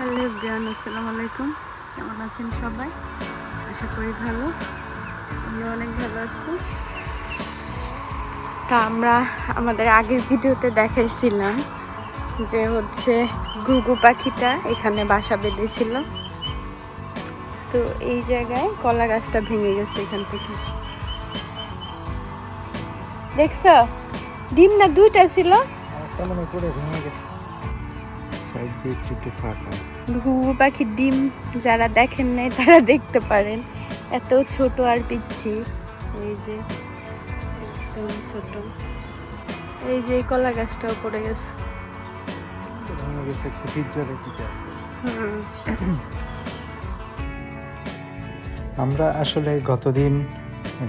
Hello Brian আসসালামু আলাইকুম। কেমন আছেন সবাই? আশা করি ভালো। আমি অনেক ভালো আছি। তা আমরা আমাদের আগের ভিডিওতে দেখাইছিলাম যে হচ্ছে ঘুঘু পাখিটা এখানে বাসা বেঁধেছিল। তো এই জায়গায় কলা গাছটা ভেঙে গেছে এখান থেকে। দেখছ? ডিম না দুইটা ছিল? ভেঙে গেছে। সাইড দিয়ে একটু একটু ফাঁকা। ঘুঘু পাখির ডিম যারা দেখেন নাই তারা দেখতে পারেন। এত ছোট আর পিচ্ছি। এই যে একদম ছোট। এই যে এই কলা গাছটাও পড়ে গেছে। আমরা আসলে গতদিন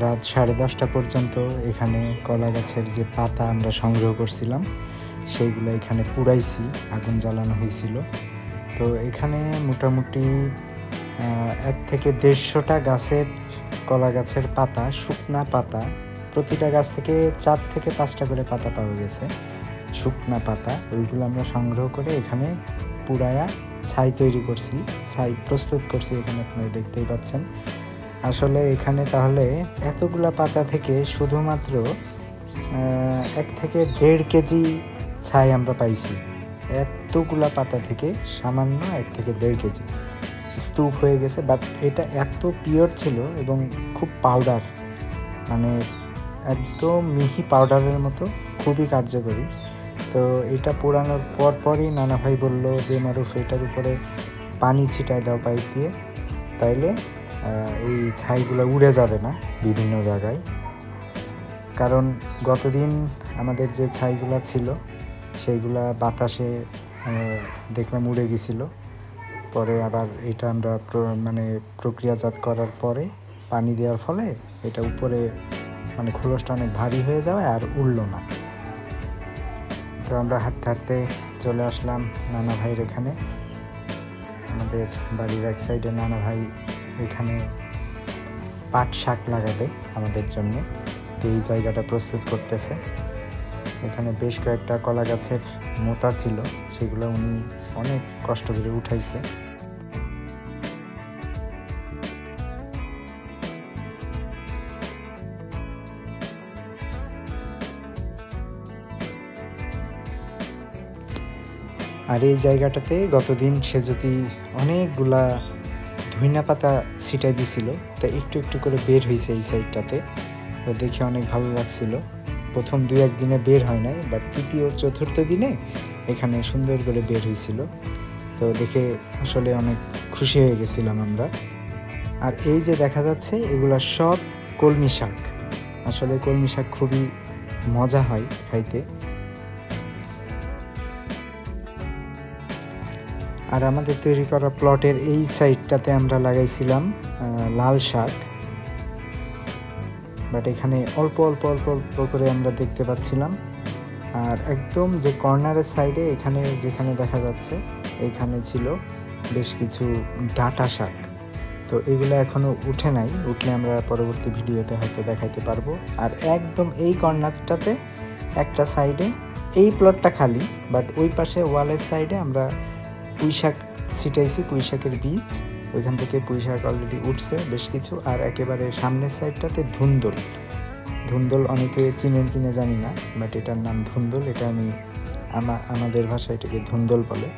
রাত সাড়ে দশটা পর্যন্ত এখানে কলা গাছের যে পাতা আমরা সংগ্রহ করছিলাম সেইগুলো এখানে পুড়াইছি, আগুন জ্বালানো হয়েছিল। তো এখানে মোটামুটি এক থেকে দেড়শোটা গাছের কলা গাছের পাতা, শুকনা পাতা, প্রতিটা গাছ থেকে চার থেকে পাঁচটা করে পাতা পাওয়া গেছে, শুকনা পাতা। ওইগুলো আমরা সংগ্রহ করে এখানে পুড়ায়া ছাই তৈরি করছি, ছাই প্রস্তুত করছি এখানে আপনারা দেখতেই পাচ্ছেন। আসলে এখানে তাহলে এতগুলা পাতা থেকে শুধুমাত্র এক থেকে দেড় কেজি ছাই আমরা পাইছি। এতগুলা পাতা থেকে সামান্য এক থেকে দেড় কেজি স্তূপ হয়ে গেছে বাট এটা এত পিওর ছিল এবং খুব পাউডার মানে একদম মিহি পাউডারের মতো, খুবই কার্যকরী। তো এটা পোড়ানোর পর পরই নানা ভাই বলল যে, মারুফ, এটার উপরে পানি ছিটায় দাও পাইপ দিয়ে, তাইলে এই ছাইগুলো উড়ে যাবে না বিভিন্ন জায়গায়। কারণ গতদিন আমাদের যে ছাইগুলো ছিল সেইগুলা বাতাসে দেখলাম উড়ে গেছিল। পরে আবার এটা আমরা মানে প্রক্রিয়াজাত করার পরে পানি দেওয়ার ফলে এটা উপরে মানে খোলসটা অনেক ভারী হয়ে যাওয়ায় আর উড়লো না। তো আমরা হাঁটতে হাঁটতে চলে আসলাম নানা ভাইয়ের এখানে। আমাদের বাড়ির এক সাইডে নানা ভাই এখানে পাট শাক লাগাবে আমাদের জন্য। এই জায়গাটা প্রস্তুত করতেছে। এখানে বেশ কয়েকটা কলা গাছের মোতা ছিল, সেগুলো উনি অনেক কষ্ট করে উঠাইছে। আর এই জায়গাটাতে গতদিন সে যদি অনেকগুলা ধইনা পাতা ছিটাই দিছিল, তা একটু একটু করে বের হয়েছে এই সাইডটাতে। দেখে অনেক ভালো লাগছিল। প্রথম দুই এক দিনে বের হয় নাই বাট তৃতীয়, চতুর্থ দিনে এখানে সুন্দর করে বের হয়েছিল। তো দেখে আসলে অনেক খুশি হয়ে গেছিলাম আমরা। আর এই যে দেখা যাচ্ছে, এগুলো সব কলমি শাক। আসলে কলমি শাক খুবই মজা হয় খাইতে। আর আমাদের তৈরি করা প্লটের এই সাইডটাতে আমরা লাগাইছিলাম লাল শাক। বাট এখানে অল্প অল্প অল্প অল্প করে আমরা দেখতে পাচ্ছিলাম। আর একদম যে কর্নারের সাইডে এখানে, যেখানে দেখা যাচ্ছে, এখানে ছিল বেশ কিছু ডাটা শাক। তো এগুলো এখনও উঠে নাই, উঠলে আমরা পরবর্তী ভিডিওতে হয়তো দেখাইতে পারব। আর একদম এই কর্নারটাতে একটা সাইডে এই প্লটটা খালি, বাট ওই পাশে ওয়ালের সাইডে আমরা পুঁই শাক ছিটাইছি পুঁই শাকের বীজ। ওইখান থেকে পুঁই শাক অলরেডি উঠছে বেশ কিছু। আর একেবারে সামনের সাইডটাতে ধুন্দল। ধুন্দল অনেকে চিনেন কিনে জানি না, বাট এটার নাম ধুন্দল, এটা আমি আমাদের ভাষায় এটাকে ধুন্দল বলে।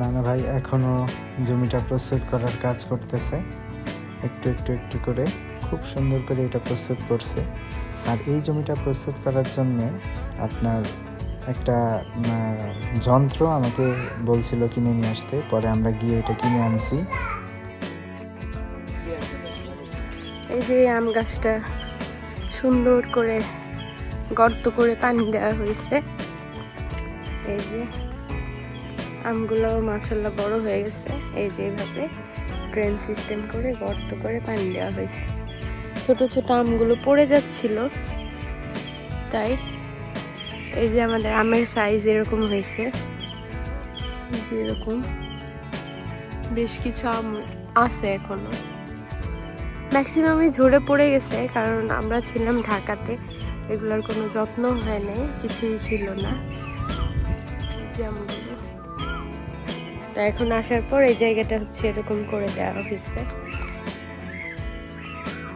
নানা ভাই এখনও জমিটা প্রস্তুত করার কাজ করতেছে। একটু একটু একটু করে খুব সুন্দর করে এটা প্রস্তুত করছে। আর এই জমিটা প্রস্তুত করার জন্য আপনার একটা যন্ত্র আমাকে বলছিল কিনে নিয়ে আসতে। পরে আমরা গিয়ে এটা কিনে আনছি। এই যে আম গাছটা সুন্দর করে গর্ত করে পানি দেওয়া হয়েছে। এই যে। আমগুলো মাসাল্লাহ বড় হয়ে গেছে। এই যে এইভাবে ড্রেন সিস্টেম করে গর্ত করে পানি দেওয়া হয়েছে। ছোট ছোট আমগুলো পড়ে যাচ্ছিল। তাই এই যে আমাদের আমের সাইজ এরকম হয়েছে। এই যে এরকম বেশ কিছু আম আছে এখনও। ম্যাক্সিমামই ঝরে পড়ে গেছে, কারণ আমরা ছিলাম ঢাকাতে। এগুলোর কোনো যত্ন হয় নাই, কিছুই ছিল না। যে তা এখন আসার পর এই জায়গাটা হচ্ছে এরকম করে দেওয়া হয়েছে।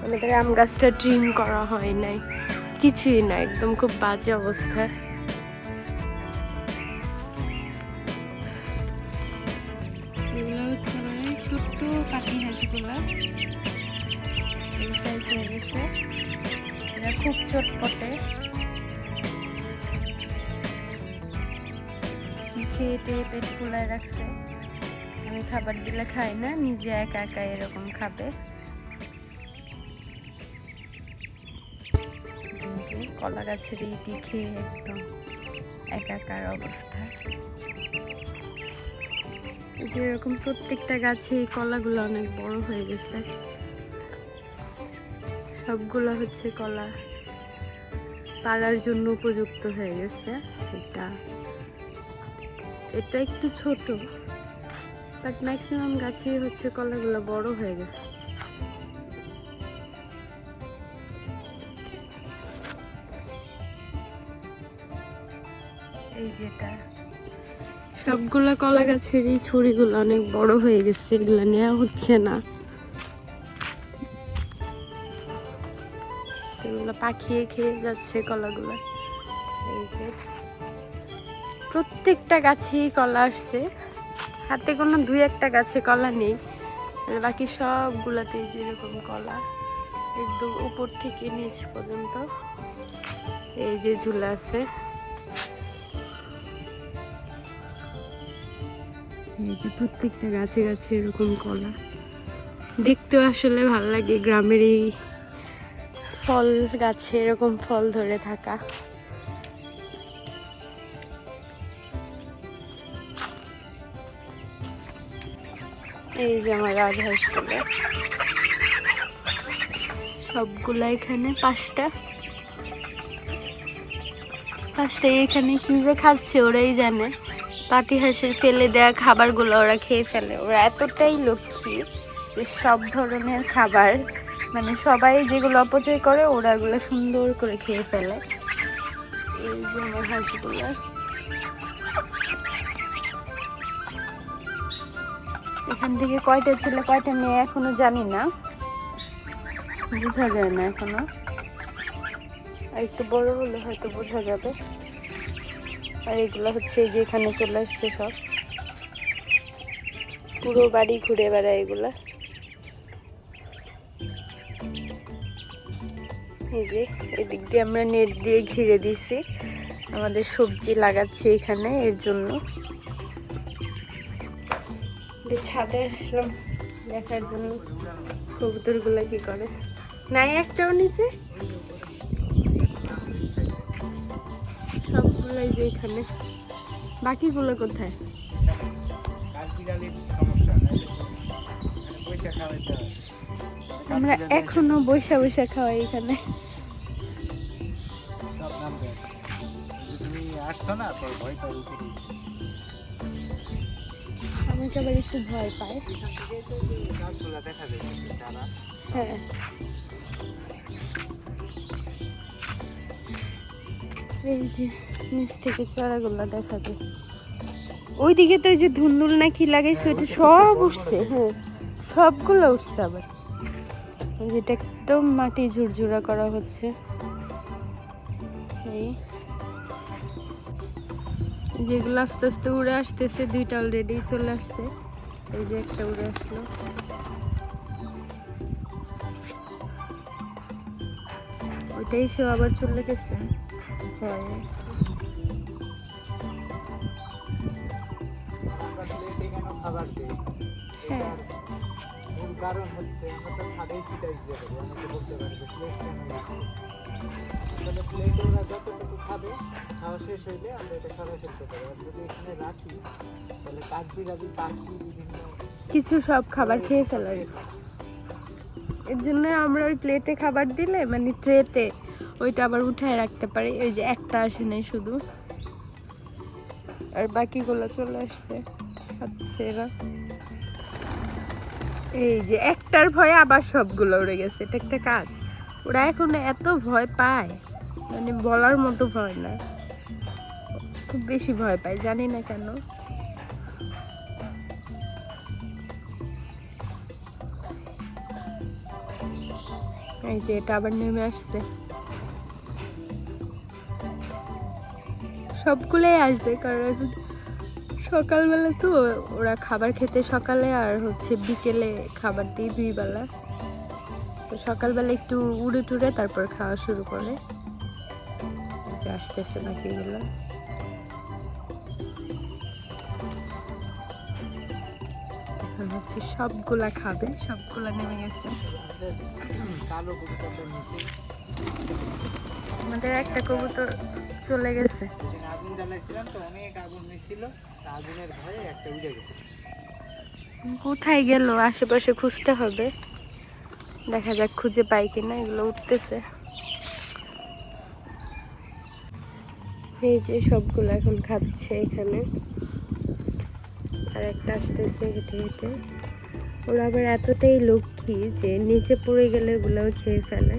আমাদের আম গাছটা ট্রিম করা হয় নাই। কিছুই না একদম খুব বাজে অবস্থা। ছোট্ট পাখি হাঁসগুলা। খুব চটপটে। খেয়ে টেয়ে পেট ফুলায় রাখছে। আমি খাবার দিলে খাই না, নিজে একা একা এরকম খাবে। কলা গাছের ইটি খেয়ে একদম একাকার অবস্থা। এই যে এরকম প্রত্যেকটা গাছে এই কলাগুলো অনেক বড় হয়ে গেছে। সবগুলো হচ্ছে কলা পাড়ার জন্য উপযুক্ত হয়ে গেছে। এটা এটা একটু ছোট বাট ম্যাক্সিমাম গাছেই হচ্ছে কলাগুলো বড় হয়ে গেছে। এই সবগুলা কলা গাছের এই ছুরিগুলো অনেক বড় হয়ে গেছে, এগুলো নেওয়া হচ্ছে না। এগুলো পাখিয়ে খেয়ে যাচ্ছে কলাগুলো। এই যে প্রত্যেকটা গাছেই কলা আসছে। হাতে কোনো দুই একটা গাছে কলা নেই। বাকি সবগুলাতেই যেরকম কলা, একদম উপর থেকে নিচ পর্যন্ত এই যে ঝুলা আছে। প্রত্যেকটা গাছে গাছে এরকম কলা। দেখতেও আসলে ভালো লাগে গ্রামের এই ফল গাছে এরকম ফল ধরে থাকা। এই যে আমার রাজহাঁসগুলো সবগুলা এখানে, পাঁচটা। পাঁচটা এখানে কি যে খাচ্ছে ওরাই জানে। পাতি হাঁসের ফেলে দেওয়া খাবারগুলো ওরা খেয়ে ফেলে। ওরা এতটাই লক্ষ্মী যে সব ধরনের খাবার মানে সবাই যেগুলো অপচয় করে ওরা ওগুলো সুন্দর করে খেয়ে ফেলে। এই যে আমার হাঁসগুলো। এখান থেকে কয়টা ছেলে, কয়টা মেয়ে এখনও জানি না। বোঝা যায় না এখনও। একটু বড় হলে হয়তো বোঝা যাবে। আর এগুলো হচ্ছে যে এখানে চলে আসছে সব। পুরো বাড়ি ঘুরে বেড়ায় এগুলা। এই যে, এদিক দিয়ে আমরা নেট দিয়ে ঘিরে দিয়েছি। আমাদের সবজি লাগাচ্ছি এখানে, এর জন্য। ছাদে আসলাম দেখার জন্য কবুতরগুলো কি করে? নাই একটাও নিচে? সবগুলাই যে এখানে। বাকিগুলো কোথায়? আমরা এখনও বৈশা বৈশা খাওয়াই এখানে। আসছো না, তোর ভয় পাই আমাকে আবার একটু ভয় পায়। তারা হ্যাঁ। এই যে নিচ থেকে চারাগুলো দেখা যায়। ওইদিকে তো ওই যে ধুন্দুল না কি লাগাইছে ওইটা সব উঠছে হ্যাঁ। সবগুলো উঠছে আবার। যেটা একদম মাটি ঝুরঝুরা করা হচ্ছে। এই। যেগুলো আস্তে আস্তে উড়ে আসতেছে, দুইটা অলরেডি চলে আসছে। এই যে একটা উড়ে আসলো। ওইটাই সে আবার চলে গেছে। হয়। হ্যাঁ। কারণ হচ্ছে আমরা তো অনেকে বলতে পারে যে প্লেটে ওরা যতটুকু খাবে খাওয়া শেষ হইলে আমরা এটা সরাই ফেলতে পারি আর যদি এখানে রাখি তাহলে পাখি বিভিন্ন কিছু সব খাবার খেয়ে ফেলার এর জন্য আমরা ওই প্লেটে খাবার দিলে মানে ট্রেতে ওইটা আবার উঠায় রাখতে পারি। ওই যে একটা আসে নাই শুধু। আর বাকিগুলো চলে আসছে। খাচ্ছে এরা। এই যে একটার ভয়ে আবার সবগুলো উড়ে গেছে। এটা একটা কাজ। ওরা এখন এত ভয় পায়। মানে বলার মতো ভয় না। খুব বেশি ভয় পায়, জানি না কেন। এই যে এটা আবার নেমে আসছে। সবগুলোই আসবে, কারণ সকালবেলা তো ওরা খাবার খেতে সকালে আর হচ্ছে বিকেলে খাবার দিই দুই বেলা। সকালবেলা একটু উড়ে টুড়ে তারপর খাওয়া শুরু করে। যে আসতেছে বাকিগুলো হচ্ছে সবগুলা খাবে, সবগুলা নেমে গেছে। আমাদের একটা কবুতর চলে গেছে অনেক আগুন গেছে। কোথায় গেল? আশেপাশে খুঁজতে হবে। দেখা যাক খুঁজে পাই কিনা, এগুলো উঠতেছে। এই যে সবগুলো এখন খাচ্ছে এখানে। আর একটা আসতেছে হেঁটে হেঁটে। ওরা আবার এতটাই লক্ষ্মী যে নিচে পড়ে গেলে ওগুলোও খেয়ে ফেলে।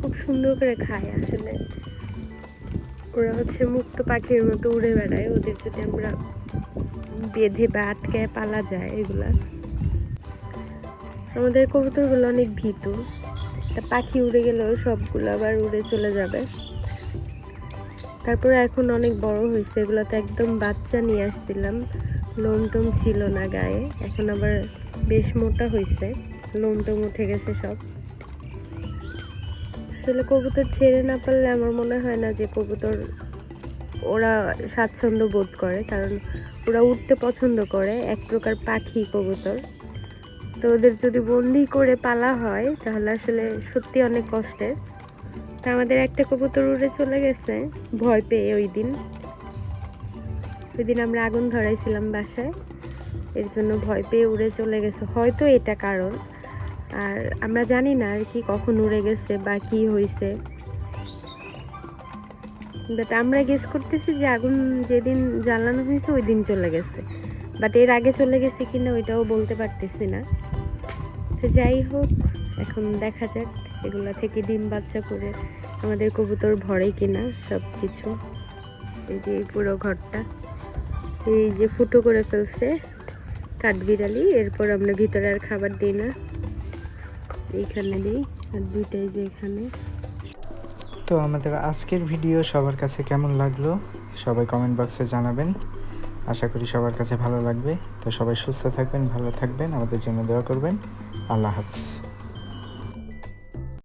খুব সুন্দর করে খায় আসলে। ওরা হচ্ছে মুক্ত পাখির মতো উড়ে বেড়ায়। ওদের যদি আমরা বেঁধে বা আটকে পালা যায় এগুলা। আমাদের কবুতরগুলো অনেক ভীতু। পাখি উড়ে গেলেও সবগুলো আবার উড়ে চলে যাবে। তারপরে এখন অনেক বড় হয়েছে। এগুলোতে একদম বাচ্চা নিয়ে আসছিলাম। লোম টোম ছিল না গায়ে। এখন আবার বেশ মোটা হয়েছে। লোম টোম উঠে গেছে সব। আসলে কবুতর ছেড়ে না পারলে আমার মনে হয় না যে কবুতর ওরা স্বাচ্ছন্দ্য বোধ করে, কারণ ওরা উঠতে পছন্দ করে, এক প্রকার পাখি কবুতর। তো ওদের যদি বন্দি করে পালা হয়, তাহলে আসলে সত্যি অনেক কষ্টের। তা আমাদের একটা কবুতর উড়ে চলে গেছে, ভয় পেয়ে ওই দিন। ওই দিন আমরা আগুন ধরাইছিলাম বাসায়, এর জন্য ভয় পেয়ে উড়ে চলে গেছে। হয়তো এটা কারণ। আর আমরা জানি না আর কি কখন উড়ে গেছে বা কি হয়েছে বাট আমরা গেস করতেছি যে আগুন যেদিন জ্বালানো হয়েছে, ওই দিন চলে গেছে। বাট এর আগে চলে গেছে কিনা ওইটাও বলতে পারতেছি না। তো যাই হোক, এখন দেখা যাক এগুলো থেকে ডিম বাচ্চা করে আমাদের কবুতর ভরে কিনা সব কিছু এই যে পুরো ঘরটা। এই যে ফুটো করে ফেলছে কাঠবিড়ালি, এরপর আমরা ভিতরে আর খাবার দিই না। এইখানে দিই আর দুইটাই যে এখানে। তো আমাদের আজকের ভিডিও সবার কাছে কেমন লাগল, সবাই কমেন্ট বক্সে জানাবেন। আশা করি সবার কাছে ভালো লাগবে। তো সবাই সুস্থ থাকবেন, ভালো থাকবেন, আমাদের জন্য দেওয়া করবেন। আল্লাহ হাফিজ।